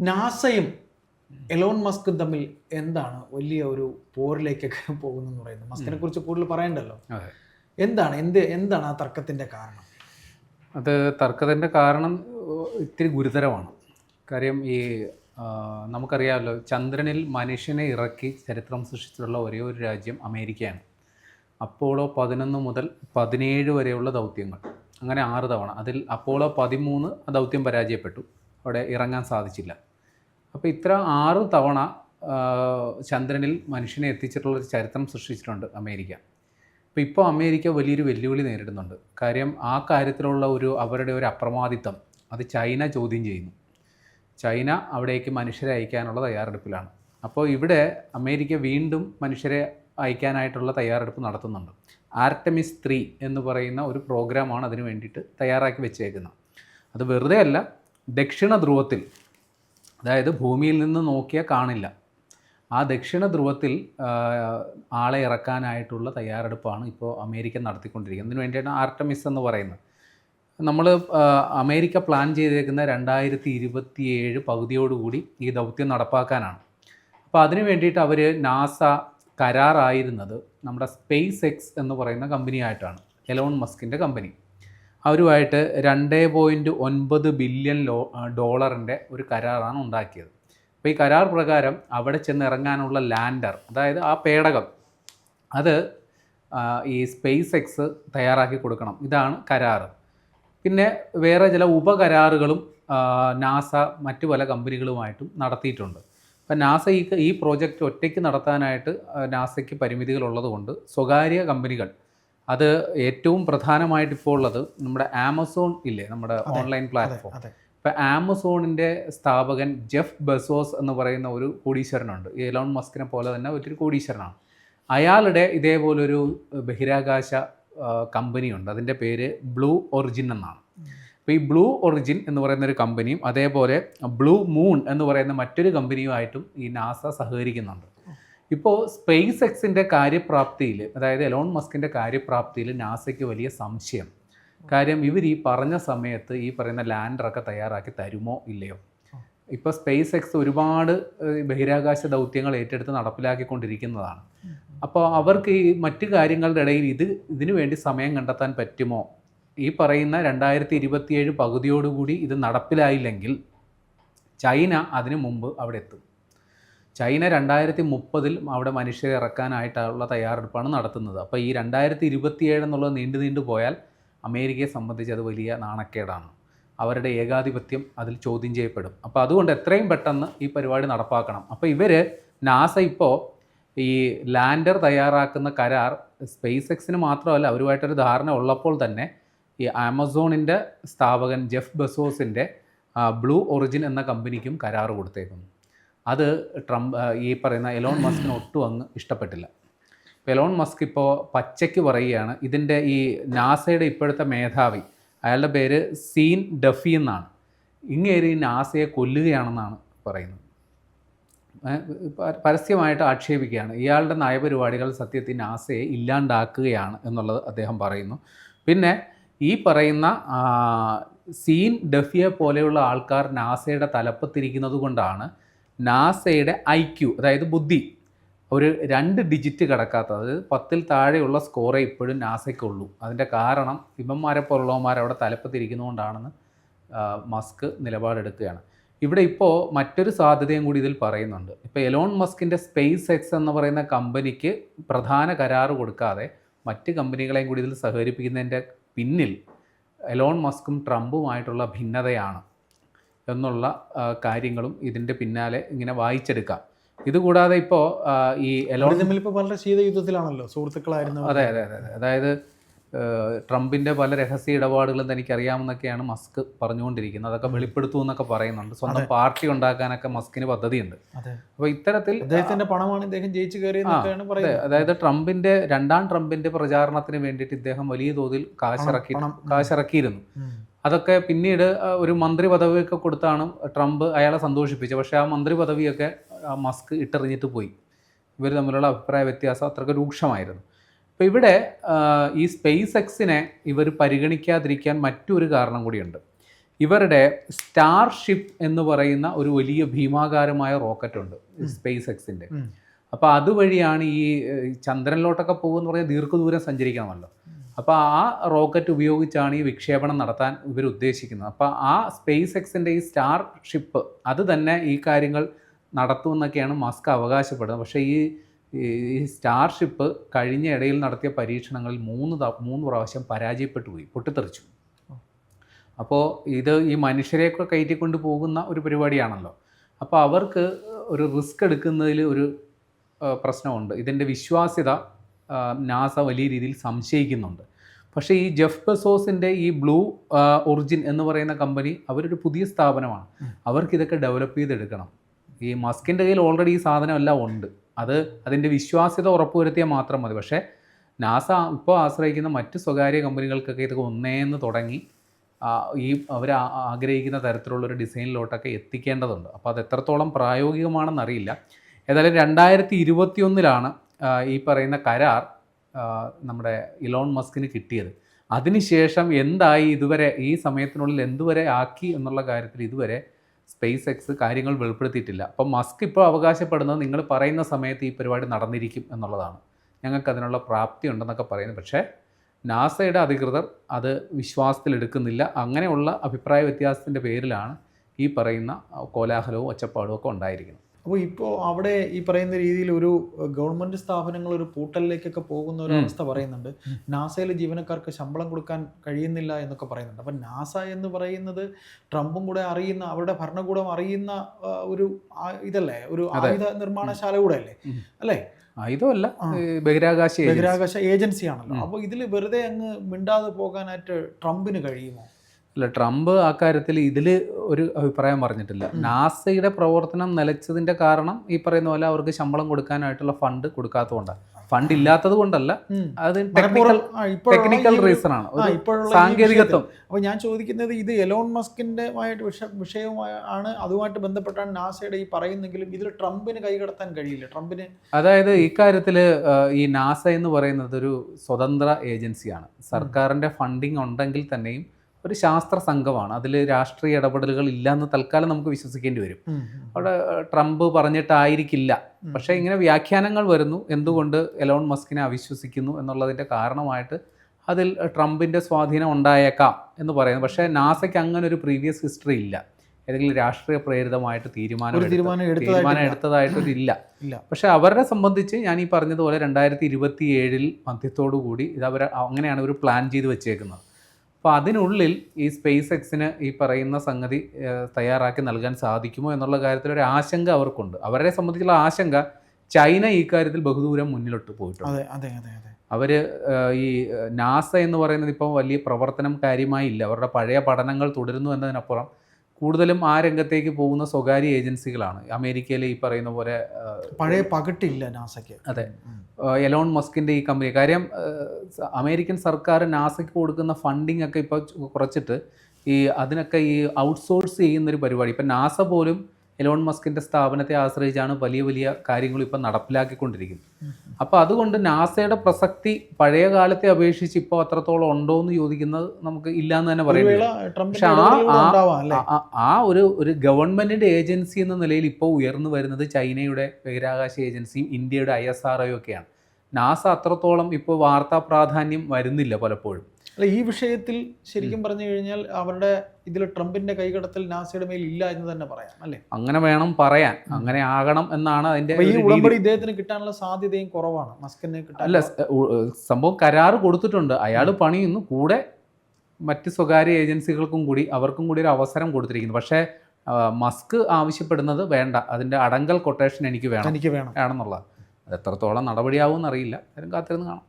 നാസയും Elon മസ്കും തമ്മിൽ എന്താണ് വലിയ ഒരു പോരിലേക്കൊക്കെ പോകുന്നെന്ന് പറയുന്നത്? മസ്കിനെ കുറിച്ച് കൂടുതൽ പറയണ്ടല്ലോ. എന്താണ്? എന്ത് എന്താണ് ആ തർക്കത്തിന്റെ കാരണം? അത് തർക്കത്തിന്റെ കാരണം ഇത്തിരി ഗുരുതരമാണ്. കാര്യം ഈ നമുക്കറിയാമല്ലോ ചന്ദ്രനിൽ മനുഷ്യനെ ഇറക്കി ചരിത്രം സൃഷ്ടിച്ചിട്ടുള്ള ഒരേ ഒരു രാജ്യം അമേരിക്കയാണ്. അപ്പോളോ പതിനൊന്ന് മുതൽ പതിനേഴ് വരെയുള്ള ദൗത്യങ്ങൾ. അങ്ങനെ ആറ് തവണ. അതിൽ അപ്പോളോ പതിമൂന്ന് ആ ദൗത്യം പരാജയപ്പെട്ടു. അവിടെ ഇറങ്ങാൻ സാധിച്ചില്ല. അപ്പോൾ ഇത്ര ആറ് തവണ ചന്ദ്രനിൽ മനുഷ്യനെ എത്തിച്ചിട്ടുള്ള ഒരു ചരിത്രം സൃഷ്ടിച്ചിട്ടുണ്ട് അമേരിക്ക. അപ്പോൾ ഇപ്പോൾ അമേരിക്ക വലിയൊരു വെല്ലുവിളി നേരിടുന്നുണ്ട്. കാര്യം ആ കാര്യത്തിലുള്ള ഒരു അവരുടെ ഒരു അപ്രമാദിത്വം അത് ചൈന ചോദ്യം ചെയ്യുന്നു. ചൈന അവിടേക്ക് മനുഷ്യരെ അയക്കാനുള്ള തയ്യാറെടുപ്പിലാണ്. അപ്പോൾ ഇവിടെ അമേരിക്ക വീണ്ടും മനുഷ്യരെ അയക്കാനായിട്ടുള്ള തയ്യാറെടുപ്പ് നടത്തുന്നുണ്ട്. ആർട്ടമിസ് ത്രീ എന്ന് പറയുന്ന ഒരു പ്രോഗ്രാമാണ് അതിന് വേണ്ടിയിട്ട് തയ്യാറാക്കി വെച്ചേക്കുന്നത്. അത് വെറുതെ അല്ല ദക്ഷിണ ധ്രുവത്തിൽ അതായത് ഭൂമിയിൽ നിന്ന് നോക്കിയാൽ കാണില്ല. ആ ദക്ഷിണ ധ്രുവത്തിൽ ആളെ ഇറക്കാനായിട്ടുള്ള തയ്യാറെടുപ്പാണ് ഇപ്പോൾ അമേരിക്ക നടത്തിക്കൊണ്ടിരിക്കുന്നത്. അതിന് വേണ്ടിയാണ് ആർട്ടമിസ് എന്ന് പറയുന്നത്. നമ്മൾ അമേരിക്ക പ്ലാൻ ചെയ്തേക്കുന്ന രണ്ടായിരത്തി ഇരുപത്തിയേഴ് പകുതിയോടുകൂടി ഈ ദൗത്യം നടപ്പാക്കാനാണ്. അപ്പോൾ അതിന് വേണ്ടിയിട്ട് അവർ നാസ കരാറായിരുന്നത് നമ്മുടെ സ്പേസ് എക്സ് എന്ന് പറയുന്ന കമ്പനിയായിട്ടാണ്. എലോൺ മസ്കിന്റെ കമ്പനി. അവരുമായിട്ട് രണ്ട് പോയിന്റ് ഒൻപത് ബില്യൺ ലോ ഡോളറിന്റെ ഒരു കരാറാണ് ഉണ്ടാക്കിയത്. അപ്പോൾ ഈ കരാർ പ്രകാരം അവിടെ ചെന്ന് ഇറങ്ങാനുള്ള ലാൻഡർ അതായത് ആ പേടകം അത് ഈ സ്പേസ് എക്സ് തയ്യാറാക്കി കൊടുക്കണം. ഇതാണ് കരാറ്. പിന്നെ വേറെ ചില ഉപകരാറുകളും നാസ മറ്റു പല കമ്പനികളുമായിട്ടും നടത്തിയിട്ടുണ്ട്. അപ്പം നാസ ഈ ഈ പ്രോജക്റ്റ് ഒറ്റയ്ക്ക് നടത്താനായിട്ട് നാസയ്ക്ക് പരിമിതികളുള്ളത് കൊണ്ട് സ്വകാര്യ കമ്പനികൾ അത് ഏറ്റവും പ്രധാനമായിട്ട് ഇപ്പോൾ ഉള്ളത് നമ്മുടെ ആമസോൺ ഇല്ലേ? നമ്മുടെ ഓൺലൈൻ പ്ലാറ്റ്ഫോം ഇപ്പം ആമസോണിന്റെ സ്ഥാപകൻ ജെഫ് ബസോസ് എന്ന് പറയുന്ന ഒരു കോടീശ്വരനുണ്ട്. എലോൺ മസ്കിനെ പോലെ തന്നെ ഒരു കോടീശ്വരനാണ്. അയാളുടെ ഇതേപോലൊരു ബഹിരാകാശ കമ്പനിയുണ്ട്. അതിന്റെ പേര് ബ്ലൂ ഒറിജിൻ എന്നാണ്. അപ്പോൾ ഈ ബ്ലൂ ഒറിജിൻ എന്ന് പറയുന്ന ഒരു കമ്പനിയും അതേപോലെ ബ്ലൂ മൂൺ എന്ന് പറയുന്ന മറ്റൊരു കമ്പനിയുമായിട്ടും ഈ നാസ സഹകരിക്കുന്നുണ്ട്. ഇപ്പോൾ സ്പേസ് എക്സിന്റെ കാര്യപ്രാപ്തിയിൽ അതായത് എലോൺ മസ്കിന്റെ കാര്യപ്രാപ്തിയിൽ നാസയ്ക്ക് വലിയ സംശയം. കാര്യം ഇവർ ഈ പറഞ്ഞ സമയത്ത് ഈ പറയുന്ന ലാൻഡറൊക്കെ തയ്യാറാക്കി തരുമോ ഇല്ലയോ? ഇപ്പോൾ സ്പേസ് എക്സ് ഒരുപാട് ബഹിരാകാശ ദൗത്യങ്ങൾ ഏറ്റെടുത്ത് നടപ്പിലാക്കിക്കൊണ്ടിരിക്കുന്നതാണ്. അപ്പോൾ അവർക്ക് ഈ മറ്റ് കാര്യങ്ങളുടെ ഇടയിൽ ഇത് ഇതിനു വേണ്ടി സമയം കണ്ടെത്താൻ പറ്റുമോ? ഈ പറയുന്ന രണ്ടായിരത്തി ഇരുപത്തിയേഴ് പകുതിയോടുകൂടി ഇത് നടപ്പിലായില്ലെങ്കിൽ ചൈന അതിനു മുമ്പ് അവിടെ എത്തും. ചൈന രണ്ടായിരത്തി മുപ്പതിൽ അവിടെ മനുഷ്യരെ ഇറക്കാനായിട്ടുള്ള തയ്യാറെടുപ്പാണ് നടത്തുന്നത്. അപ്പോൾ ഈ രണ്ടായിരത്തി ഇരുപത്തിയേഴ് എന്നുള്ളത് നീണ്ടു നീണ്ടു പോയാൽ അമേരിക്കയെ സംബന്ധിച്ച് അത് വലിയ നാണക്കേടാണ്. അവരുടെ ഏകാധിപത്യം അതിൽ ചോദ്യം ചെയ്യപ്പെടും. അപ്പോൾ അതുകൊണ്ട് എത്രയും പെട്ടെന്ന് ഈ പരിപാടി നടപ്പാക്കണം. അപ്പോൾ ഇവർ നാസ ഇപ്പോൾ ഈ ലാൻഡർ തയ്യാറാക്കുന്ന കരാർ സ്പേസ് എക്സിന് മാത്രമല്ല അവരുമായിട്ടൊരു ധാരണ ഉള്ളപ്പോൾ തന്നെ ഈ ആമസോണിന്റെ സ്ഥാപകൻ ജെഫ് ബെസോസിന്റെ ബ്ലൂ ഒറിജിൻ എന്ന കമ്പനിക്കും കരാർ കൊടുത്തേക്കുന്നു. അത് ട്രംപ് ഈ പറയുന്ന എലോൺ മസ്കിന് ഒട്ടും അങ്ങ് ഇഷ്ടപ്പെട്ടില്ല. ഇപ്പോൾ എലോൺ മസ്ക് ഇപ്പോൾ പച്ചയ്ക്ക് പറയുകയാണ് ഇതിന്റെ ഈ നാസയുടെ ഇപ്പോഴത്തെ മേധാവി അയാളുടെ പേര് സീൻ ഡഫി എന്നാണ്. ഇങ്ങേര് നാസയെ കൊല്ലുകയാണെന്നാണ് പറയുന്നത്. പരസ്യമായിട്ട് ആക്ഷേപിക്കുകയാണ് ഇയാളുടെ നയപരിപാടികൾ സത്യത്തിൽ നാസയെ ഇല്ലാണ്ടാക്കുകയാണ് എന്നുള്ളത് അദ്ദേഹം പറയുന്നു. പിന്നെ ഈ പറയുന്ന സീൻ ഡഫിയെ പോലെയുള്ള ആൾക്കാർ നാസയുടെ തലപ്പത്തിരിക്കുന്നത് കൊണ്ടാണ് നാസയുടെ ഐ ക്യു അതായത് ബുദ്ധി ഒരു രണ്ട് ഡിജിറ്റ് കിടക്കാത്ത അതായത് പത്തിൽ താഴെയുള്ള സ്കോറേ ഇപ്പോഴും നാസയ്ക്കുള്ളൂ. അതിന്റെ കാരണം ഇവന്മാരെ പോലുള്ളവന്മാർ അവിടെ തലപ്പത്തിരിക്കുന്നതുകൊണ്ടാണെന്ന് മസ്ക് നിലപാടെടുക്കുകയാണ്. ഇവിടെ ഇപ്പോൾ മറ്റൊരു സാധ്യതയും കൂടി ഇതിൽ പറയുന്നുണ്ട്. ഇപ്പോൾ എലോൺ മസ്കിന്റെ സ്പേസ് എക്സ് എന്ന് പറയുന്ന കമ്പനിക്ക് പ്രധാന കരാറ് കൊടുക്കാതെ മറ്റ് കമ്പനികളെയും കൂടി ഇതിൽ സഹകരിപ്പിക്കുന്നതിന്റെ പിന്നിൽ എലോൺ മസ്കും ട്രംപുമായിട്ടുള്ള ഭിന്നതയാണ്. എന്നുള്ള കാര്യങ്ങളും ഇതിന്റെ പിന്നാലെ ഇങ്ങനെ വായിച്ചെടുക്കാം. ഇതുകൂടാതെ ഇപ്പോൾ ഈ ഇപ്പോൾ വളരെ ശീതയുദ്ധത്തിലാണല്ലോ സുഹൃത്തുക്കളായിരുന്നു. അതെ അതെ അതെ അതെ. അതായത് ട്രംപിന്റെ ട്രംപിന്റെ പല രഹസ്യ ഇടപാടുകളും തനിക്ക് അറിയാമെന്നൊക്കെയാണ് മസ്ക് പറഞ്ഞുകൊണ്ടിരിക്കുന്നത്. അതൊക്കെ വെളിപ്പെടുത്തു എന്നൊക്കെ പറയുന്നുണ്ട്. സ്വന്തം പാർട്ടി ഉണ്ടാക്കാനൊക്കെ മസ്കിന് പദ്ധതിയുണ്ട്. അപ്പോൾ ഇത്തരത്തിൽ അദ്ദേഹത്തിന്റെ പണമാണ് ഇദ്ദേഹം ജയിച്ചു കയറിയെന്നൊക്കെയാണ് അതെ. അതായത് ട്രംപിന്റെ രണ്ടാം ട്രംപിന്റെ പ്രചാരണത്തിന് വേണ്ടിയിട്ട് ഇദ്ദേഹം വലിയ തോതിൽ കാശിറക്കി. കാശിറക്കിയിരുന്നു. അതൊക്കെ പിന്നീട് ഒരു മന്ത്രി പദവിയൊക്കെ കൊടുത്താണ് ട്രംപ് അയാളെ സന്തോഷിപ്പിച്ചത്. പക്ഷേ ആ മന്ത്രി പദവിയൊക്കെ മസ്ക് ഇട്ടെറിഞ്ഞിട്ട് പോയി. ഇവർ തമ്മിലുള്ള അഭിപ്രായ വ്യത്യാസം അത്രയ്ക്ക് രൂക്ഷമായിരുന്നു. അപ്പോൾ ഇവിടെ ഈ സ്പേസ് എക്സിനെ ഇവർ പരിഗണിക്കാതിരിക്കാൻ മറ്റൊരു കാരണം കൂടിയുണ്ട്. ഇവരുടെ സ്റ്റാർഷിപ്പ് എന്ന് പറയുന്ന ഒരു വലിയ ഭീമാകാരമായ റോക്കറ്റ് ഉണ്ട് സ്പേസ് എക്സിന്റെ അപ്പോൾ അതുവഴിയാണ് ഈ ചന്ദ്രനിലോട്ടൊക്കെ പോകുമെന്ന് പറഞ്ഞാൽ ദീർഘദൂരം സഞ്ചരിക്കണമല്ലോ. അപ്പോൾ ആ റോക്കറ്റ് ഉപയോഗിച്ചാണ് ഈ വിക്ഷേപണം നടത്താൻ ഇവർ ഉദ്ദേശിക്കുന്നത്. അപ്പോൾ ആ സ്പേസ് എക്സിന്റെ ഈ സ്റ്റാർ ഷിപ്പ് അത് തന്നെ ഈ കാര്യങ്ങൾ നടത്തുമെന്നൊക്കെയാണ് മസ്ക് അവകാശപ്പെടുന്നത്. പക്ഷേ ഈ ഈ സ്റ്റാർ ഷിപ്പ് കഴിഞ്ഞ ഇടയിൽ നടത്തിയ പരീക്ഷണങ്ങളിൽ മൂന്ന് മൂന്ന് പ്രാവശ്യം പരാജയപ്പെട്ടു പോയി പൊട്ടിത്തെറിച്ചു. അപ്പോൾ ഇത് ഈ മനുഷ്യരെയൊക്കെ കയറ്റിക്കൊണ്ട് പോകുന്ന ഒരു പരിപാടിയാണല്ലോ. അപ്പോൾ അവർക്ക് ഒരു റിസ്ക് എടുക്കുന്നതിൽ ഒരു പ്രശ്നമുണ്ട്. ഇതിന്റെ വിശ്വാസ്യത നാസ വലിയ രീതിയിൽ സംശയിക്കുന്നുണ്ട്. പക്ഷേ ഈ ജെഫ് ബെസോസിന്റെ ഈ ബ്ലൂ ഒറിജിൻ എന്ന് പറയുന്ന കമ്പനി അവരൊരു പുതിയ സ്ഥാപനമാണ്. അവർക്കിതൊക്കെ അവർക്ക് ഇതൊക്കെ ഡെവലപ്പ് ചെയ്തെടുക്കണം. ഈ മസ്കിന്റെ കയ്യിൽ ഓൾറെഡി ഈ സാധനം എല്ലാം ഉണ്ട്. അത് അതിന്റെ വിശ്വാസ്യത ഉറപ്പുവരുത്തിയാൽ മാത്രം മതി. പക്ഷേ നാസ ഇപ്പോൾ ആശ്രയിക്കുന്ന മറ്റ് സ്വകാര്യ കമ്പനികൾക്കൊക്കെ ഇതൊക്കെ ഒന്നേന്ന് തുടങ്ങി ഈ അവർ ആഗ്രഹിക്കുന്ന തരത്തിലുള്ളൊരു ഡിസൈനിലോട്ടൊക്കെ എത്തിക്കേണ്ടതുണ്ട്. അപ്പോൾ അത് എത്രത്തോളം പ്രായോഗികമാണെന്നറിയില്ല. ഏതായാലും രണ്ടായിരത്തി ഇരുപത്തിയൊന്നിലാണ് ഈ പറയുന്ന കരാർ നമ്മുടെ ഇലോൺ മസ്കിന് കിട്ടിയത്. അതിനുശേഷം എന്തായി? ഇതുവരെ ഈ സമയത്തിനുള്ളിൽ എന്തുവരെ ആക്കി എന്നുള്ള കാര്യത്തിൽ ഇതുവരെ സ്പേസ് എക്സ് കാര്യങ്ങൾ വെളിപ്പെടുത്തിയിട്ടില്ല. അപ്പം മസ്ക് ഇപ്പോൾ അവകാശപ്പെടുന്നത് നിങ്ങൾ പറയുന്ന സമയത്ത് ഈ പരിപാടി നടന്നിരിക്കും എന്നുള്ളതാണ്. ഞങ്ങൾക്ക് അതിനുള്ള പ്രാപ്തി ഉണ്ടെന്നൊക്കെ പറയുന്നു. പക്ഷേ നാസയുടെ അധികൃതർ അത് വിശ്വാസത്തിലെടുക്കുന്നില്ല അങ്ങനെയുള്ള അഭിപ്രായ വ്യത്യാസത്തിന്റെ പേരിലാണ് ഈ പറയുന്ന കോലാഹലവും ഒച്ചപ്പാടും ഒക്കെ ഉണ്ടായിരിക്കുന്നത്. അപ്പോൾ ഇപ്പോൾ അവിടെ ഈ പറയുന്ന രീതിയിൽ ഒരു ഗവൺമെന്റ് സ്ഥാപനങ്ങൾ ഒരു പൂട്ടലിലേക്കൊക്കെ പോകുന്ന ഒരു അവസ്ഥ പറയുന്നുണ്ട്. നാസയിലെ ജീവനക്കാർക്ക് ശമ്പളം കൊടുക്കാൻ കഴിയുന്നില്ല എന്നൊക്കെ പറയുന്നുണ്ട്. അപ്പം നാസ എന്ന് പറയുന്നത് ട്രംപും കൂടെ അറിയുന്ന അവരുടെ ഭരണകൂടം അറിയുന്ന ഒരു ഇതല്ലേ? ഒരു ആയുധ നിർമ്മാണശാല കൂടെ അല്ലേ. അല്ലേ? ആയുധമല്ല ബഹിരാകാശ. ബഹിരാകാശ ഏജൻസിയാണല്ലോ. അപ്പോൾ ഇതിൽ വെറുതെ അങ്ങ് മിണ്ടാതെ പോകാനായിട്ട് ട്രംപിന് കഴിയുമോ? അല്ല ട്രംപ് ആ കാര്യത്തിൽ ഇതിൽ ഒരു അഭിപ്രായം പറഞ്ഞിട്ടില്ല. നാസയുടെ പ്രവർത്തനം നിലച്ചതിന്റെ കാരണം ഈ പറയുന്ന പോലെ അവർക്ക് ശമ്പളം കൊടുക്കാനായിട്ടുള്ള ഫണ്ട് കൊടുക്കാത്തതുകൊണ്ടാണ് ഫണ്ട് ഇല്ലാത്തത് കൊണ്ടല്ല അത് ടെക്നിക്കൽ റീസൺ ആണ്. ഈ സാങ്കേതികത്വം. അപ്പോൾ ഞാൻ ചോദിക്കുന്നത് ഇത് എലോൺ മസ്കിന്റെ ആയിട്ട് വിഷ ആണ് അതുമായിട്ട് ബന്ധപ്പെട്ടാണ് നാസയുടെ ഈ പറയുന്നെങ്കിലും ഇതിൽ ട്രംപിന് കൈകടത്താൻ കഴിയില്ല. ട്രംപിന് അതായത് ഇക്കാര്യത്തിൽ ഈ നാസ എന്ന് പറയുന്നത് ഒരു സ്വതന്ത്ര ഏജൻസിയാണ്. സർക്കാരിന്റെ ഫണ്ടിങ് ഉണ്ടെങ്കിൽ തന്നെയും ഒരു ശാസ്ത്ര സംഘമാണ്. അതിൽ രാഷ്ട്രീയ ഇടപെടലുകൾ ഇല്ലയെന്ന് തൽക്കാലം നമുക്ക് വിശ്വസിക്കേണ്ടി വരും. അവിടെ ട്രംപ് പറഞ്ഞിട്ടായിരിക്കില്ല. പക്ഷേ ഇങ്ങനെ വ്യാഖ്യാനങ്ങൾ വരുന്നു. എന്തുകൊണ്ട് എലോൺ മസ്കിനെ അവിശ്വസിക്കുന്നു എന്നുള്ളതിന്റെ കാരണമായിട്ട് അതിൽ ട്രംപിന്റെ സ്വാധീനം ഉണ്ടായേക്കാം എന്ന് പറയുന്നു. പക്ഷേ നാസയ്ക്ക് അങ്ങനെ ഒരു പ്രീവിയസ് ഹിസ്റ്ററി ഇല്ല. ഏതെങ്കിലും രാഷ്ട്രീയ പ്രേരിതമായിട്ട് തീരുമാനം തീരുമാനം തീരുമാനം എടുത്തതായിട്ട് എടുത്തതായിട്ടൊരില്ല പക്ഷേ അവരെ സംബന്ധിച്ച് ഞാൻ ഈ പറഞ്ഞതുപോലെ രണ്ടായിരത്തി ഇരുപത്തി ഏഴിൽ മധ്യത്തോടു കൂടി ഇത് അവർ അങ്ങനെയാണ് ഒരു പ്ലാൻ ചെയ്ത് വെച്ചേക്കുന്നത്. അപ്പോൾ അതിനുള്ളിൽ ഈ സ്പേസ് എക്സിന് ഈ പറയുന്ന സംഗതി തയ്യാറാക്കി നൽകാൻ സാധിക്കുമോ എന്നുള്ള കാര്യത്തിൽ ഒരു ആശങ്ക അവർക്കുണ്ട്. അവരെ സംബന്ധിച്ചുള്ള ആശങ്ക ചൈന ഈ കാര്യത്തിൽ ബഹുദൂരം മുന്നിലോട്ട് പോയിട്ടുണ്ട്. അതെ അതെ അതെ അതെ. അവർ ഈ നാസ എന്ന് പറയുന്നത് ഇപ്പോൾ വലിയ പ്രവർത്തനം കാര്യമായി ഇല്ല അവരുടെ പഴയ പഠനങ്ങൾ തുടരുന്നു എന്നതിനപ്പുറം കൂടുതലും ആ രംഗത്തേക്ക് പോകുന്ന സ്വകാര്യ ഏജൻസികളാണ്. അമേരിക്കയിലെ ഈ പറയുന്ന പോലെ പഴയ പകട്ടില്ല നാസയ്ക്ക്. അതെ. എലോൺ മസ്കിന്റെ ഈ കമ്പനി. കാര്യം അമേരിക്കൻ സർക്കാർ നാസയ്ക്ക് കൊടുക്കുന്ന ഫണ്ടിങ് ഒക്കെ ഇപ്പോൾ കുറച്ചിട്ട് ഈ അതിനൊക്കെ ഈ ഔട്ട്സോഴ്സ് ചെയ്യുന്നൊരു പരിപാടി. ഇപ്പം നാസ പോലും എലോൺ മസ്കിന്റെ സ്ഥാപനത്തെ ആശ്രയിച്ചാണ് വലിയ വലിയ കാര്യങ്ങൾ ഇപ്പം നടപ്പിലാക്കിക്കൊണ്ടിരിക്കുന്നത്. അപ്പോൾ അതുകൊണ്ട് നാസയുടെ പ്രസക്തി പഴയ കാലത്തെ അപേക്ഷിച്ച് ഇപ്പോൾ അത്രത്തോളം ഉണ്ടോ എന്ന് ചോദിക്കുന്നത് നമുക്ക് ഇല്ലയെന്ന് തന്നെ പറയുന്നത് പക്ഷെ ആ- ആ ഒരു ഒരു ഗവൺമെന്റിന്റെ ഏജൻസി എന്ന നിലയിൽ ഇപ്പോൾ ഉയർന്നു വരുന്നത് ചൈനയുടെ ബഹിരാകാശ ഏജൻസിയും ഇന്ത്യയുടെ ഐ എസ് ആർ ഒക്കെയാണ്. നാസ അത്രത്തോളം ഇപ്പോൾ വാർത്താ പ്രാധാന്യം വരുന്നില്ല പലപ്പോഴും. അല്ല ഈ വിഷയത്തിൽ ശരിക്കും പറഞ്ഞു കഴിഞ്ഞാൽ അവരുടെ ഇതിൽ ട്രംപിന്റെ കൈകടത്തൽ നാസയുടെ മേൽ ഇല്ല എന്ന് തന്നെ പറയാം അല്ലേ? അങ്ങനെ വേണം പറയാൻ. അങ്ങനെ ആകണം എന്നാണ് അതിന്റെ ഈ. ഉടമ്പടി ഇദ്ദേഹത്തിന് കിട്ടാനുള്ള സാധ്യതയും കുറവാണ്. മസ്കിന് കിട്ടാൻ അല്ല സംഭവം കരാറ് കൊടുത്തിട്ടുണ്ട്. അയാൾ പണിയുന്നു. കൂടെ മറ്റ് സ്വകാര്യ ഏജൻസികൾക്കും കൂടി അവർക്കും കൂടി ഒരു അവസരം കൊടുത്തിരിക്കുന്നു. പക്ഷേ മസ്ക് ആവശ്യപ്പെടുന്നത് വേണ്ട. അതിന്റെ അടങ്കൽ കൊട്ടേഷൻ എനിക്ക് വേണം. എനിക്ക് വേണം. വേണമെന്നുള്ളത് അത് എത്രത്തോളം നടപടിയാവും എന്നറിയില്ല അതിനും കാത്തിരുന്ന് കാണാം.